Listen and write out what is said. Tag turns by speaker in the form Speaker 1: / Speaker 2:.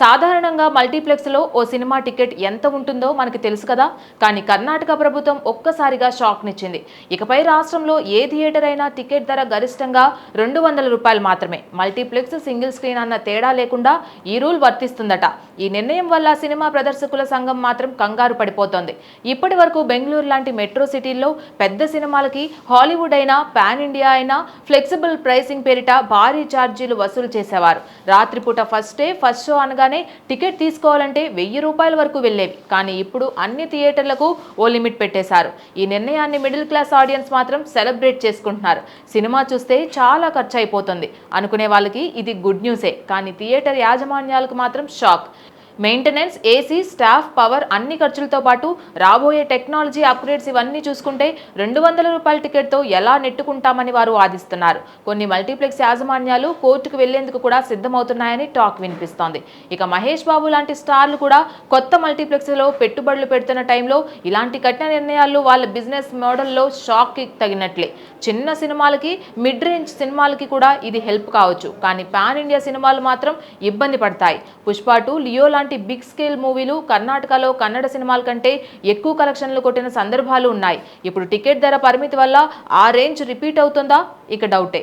Speaker 1: సాధారణంగా మల్టీప్లెక్స్లో ఓ cinema ticket ఎంత ఉంటుందో మనకి తెలుసు కదా. కానీ కర్ణాటక ప్రభుత్వం ఒక్కసారిగా షాక్నిచ్చింది. ఇకపై రాష్ట్రంలో ఏ థియేటర్ అయినా టికెట్ ధర గరిష్టంగా రెండు వందల రూపాయలు మాత్రమే. మల్టీప్లెక్స్ సింగిల్ స్క్రీన్ అన్న తేడా లేకుండా ఈ రూల్ వర్తిస్తుందట. ఈ నిర్ణయం వల్ల సినిమా ప్రదర్శకుల సంఘం మాత్రం కంగారు పడిపోతోంది. ఇప్పటి వరకు బెంగళూరు లాంటి మెట్రో సిటీల్లో పెద్ద సినిమాలకి హాలీవుడ్ అయినా పాన్ ఇండియా అయినా ఫ్లెక్సిబుల్ ప్రైసింగ్ పేరిట భారీ ఛార్జీలు వసూలు చేసేవారు. రాత్రిపూట ఫస్ట్ డే ఫస్ట్ షో అనగా అనగానే టికెట్ తీసుకోవాలంటే వెయ్యి రూపాయల వరకు వెళ్ళేవి. కానీ ఇప్పుడు అన్ని థియేటర్లకు ఓ లిమిట్ పెట్టేశారు. ఈ నిర్ణయాన్ని మిడిల్ క్లాస్ ఆడియన్స్ మాత్రం సెలబ్రేట్ చేసుకుంటున్నారు. సినిమా చూస్తే చాలా ఖర్చు అయిపోతుంది. అనుకునే వాళ్ళకి ఇది గుడ్ న్యూసే. కానీ థియేటర్ యాజమాన్యాలకు మాత్రం shock. Maintenance AC staff power అన్ని ఖర్చులతో పాటు రాబోయే టెక్నాలజీ అప్గ్రేడ్స్ ఇవన్నీ చూసుకుంటే రెండు వందల రూపాయల టికెట్తో ఎలా నెట్టుకుంటామని వారు వాదిస్తున్నారు. కొన్ని మల్టీప్లెక్స్ యాజమాన్యాలు కోర్టుకు వెళ్ళేందుకు కూడా సిద్ధమవుతున్నాయని టాక్ వినిపిస్తోంది. ఇక మహేష్ బాబు లాంటి స్టార్లు కూడా కొత్త మల్టీప్లెక్స్లో పెట్టుబడులు పెడుతున్న టైంలో ఇలాంటి కఠిన నిర్ణయాలు వాళ్ళ బిజినెస్ మోడల్లో షాక్కి తగినట్లే. చిన్న సినిమాలకి మిడ్ రేంజ్ సినిమాలకి కూడా ఇది హెల్ప్ కావచ్చు. కానీ పాన్ ఇండియా సినిమాలు మాత్రం ఇబ్బంది పడతాయి. పుష్ప టూ లియో లాంటి బిగ్ స్కేల్ మూవీలు కర్ణాటకలో కన్నడ సినిమాల కంటే ఎక్కువ కలెక్షన్లు కొట్టిన సందర్భాలు ఉన్నాయి. ఇప్పుడు టికెట్ ధర పరిమితి వల్ల ఆ రేంజ్ రిపీట్ అవుతుందా? ఇక డౌటే.